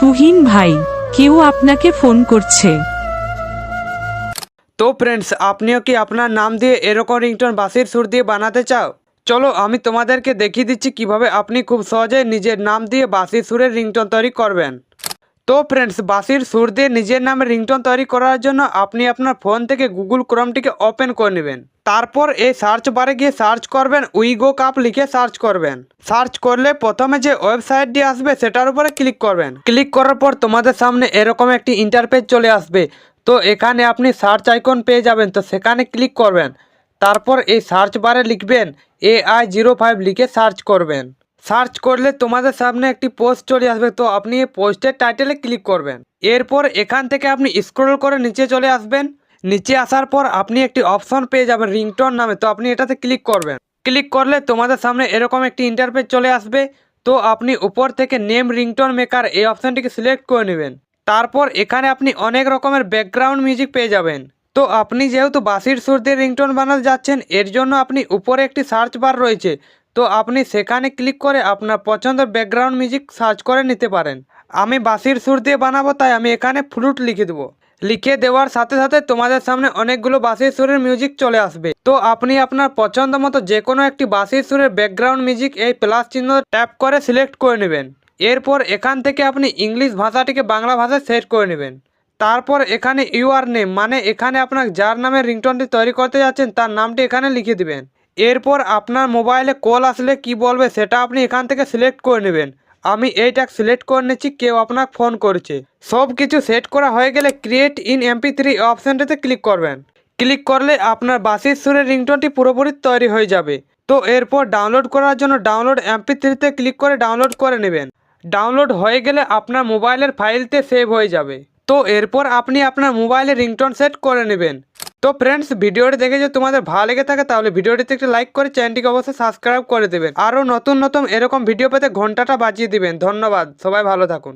তুহিন ভাই, কেউ আপনাকে ফোন করছে। তো ফ্রেন্ডস আপনিও কি আপনার নাম দিয়ে এরকম রিংটোন বাসির সুর দিয়ে বানাতে চাও? চলো, আমি তোমাদেরকে দেখিয়ে দিচ্ছি কীভাবে আপনি খুব সহজে নিজের নাম দিয়ে বাসির সুরের রিংটোন তৈরি করবেন। তো ফ্রেন্ডস বাসির সুর দিয়ে নিজের নামে রিংটোন তৈরি করার জন্য আপনি আপনার ফোন থেকে গুগল ক্রোমটিকে ওপেন করে নেবেন। তারপর এই সার্চ বারে গিয়ে সার্চ করবেন উইগো কাপ লিখে সার্চ করবেন। সার্চ করলে প্রথমে যে ওয়েবসাইটটি আসবে সেটার উপরে ক্লিক করবেন। ক্লিক করার পর তোমাদের সামনে এরকম একটি ইন্টারপেজ চলে আসবে। তো এখানে আপনি সার্চ আইকন পেয়ে যাবেন, তো সেখানে ক্লিক করবেন। তারপর এই সার্চ বারে লিখবেন এ আই জিরো ফাইভ লিখে সার্চ করবেন। সার্চ করলে তোমাদের সামনে একটি পোস্ট চলে আসবে। তো আপনি এই পোস্টের টাইটেলে ক্লিক করবেন। এরপর এখান থেকে আপনি স্ক্রল করে নিচে চলে আসবেন। নিচে আসার পর আপনি একটি অপশন পেয়ে যাবেন রিংটোন নামে। তো আপনি এটাতে ক্লিক করবেন। ক্লিক করলে তোমাদের সামনে এরকম একটি ইন্টারপেজ চলে আসবে। তো আপনি উপর থেকে নেম রিংটোন মেকার এই অপশানটিকে সিলেক্ট করে নেবেন। তারপর এখানে আপনি অনেক রকমের ব্যাকগ্রাউন্ড মিউজিক পেয়ে যাবেন। তো আপনি যেহেতু বাসির সুর দিয়ে রিংটোন বানাতে যাচ্ছেন, এর জন্য আপনি উপরে একটি সার্চ বার রয়েছে। তো আপনি সেখানে ক্লিক করে আপনার পছন্দের ব্যাকগ্রাউন্ড মিউজিক সার্চ করে নিতে পারেন। আমি বাসির সুর দিয়ে বানাবো, তাই আমি এখানে ফ্লুট লিখে দেবো। লিখে দেওয়ার সাথে সাথে তোমাদের সামনে অনেকগুলো বাসির সুরের মিউজিক চলে আসবে। তো আপনি আপনার পছন্দ মতো যে কোনো একটি বাসির সুরের ব্যাকগ্রাউন্ড মিউজিক এই প্লাস চিহ্ন ট্যাপ করে সিলেক্ট করে নেবেন। এরপর এখান থেকে আপনি ইংলিশ ভাষাটিকে বাংলা ভাষায় সেট করে নেবেন। তারপর এখানে ইউআর নেম মানে এখানে আপনার যার নামে রিংটোনটি তৈরি করতে যাচ্ছেন, তার নামটি এখানে লিখে দিবেন। এরপর আপনার মোবাইলে কল আসলে কি বলবে সেটা আপনি এখান থেকে সিলেক্ট করে নেবেন। আমি এইটা সিলেক্ট করে নিচ্ছি, কেউ আপনাকে ফোন করছে। সব কিছু সেট করা হয়ে গেলে ক্রিয়েট ইন এমপি থ্রি অপশানটিতে ক্লিক করবেন। ক্লিক করলে আপনার বাসির সুরের রিংটোনটি পুরোপুরি তৈরি হয়ে যাবে। তো এরপর ডাউনলোড করার জন্য ডাউনলোড এমপি থ্রিতে ক্লিক করে ডাউনলোড করে নেবেন। ডাউনলোড হয়ে গেলে আপনার মোবাইলের ফাইলতে সেভ হয়ে যাবে। তো এরপর আপনি আপনার মোবাইলে রিংটোন সেট করে নেবেন। তো ফ্রেন্ডস ভিডিওটি দেখে যদি তোমাদের ভালো লেগে থাকে, তাহলে ভিডিওটিতে একটি লাইক করে চ্যানেলটিকে অবশ্যই সাবস্ক্রাইব করে দেবেন। আরও নতুন নতুন এরকম ভিডিও পেতে ঘন্টাটা বাজিয়ে দিবেন। ধন্যবাদ। সবাই ভালো থাকুন।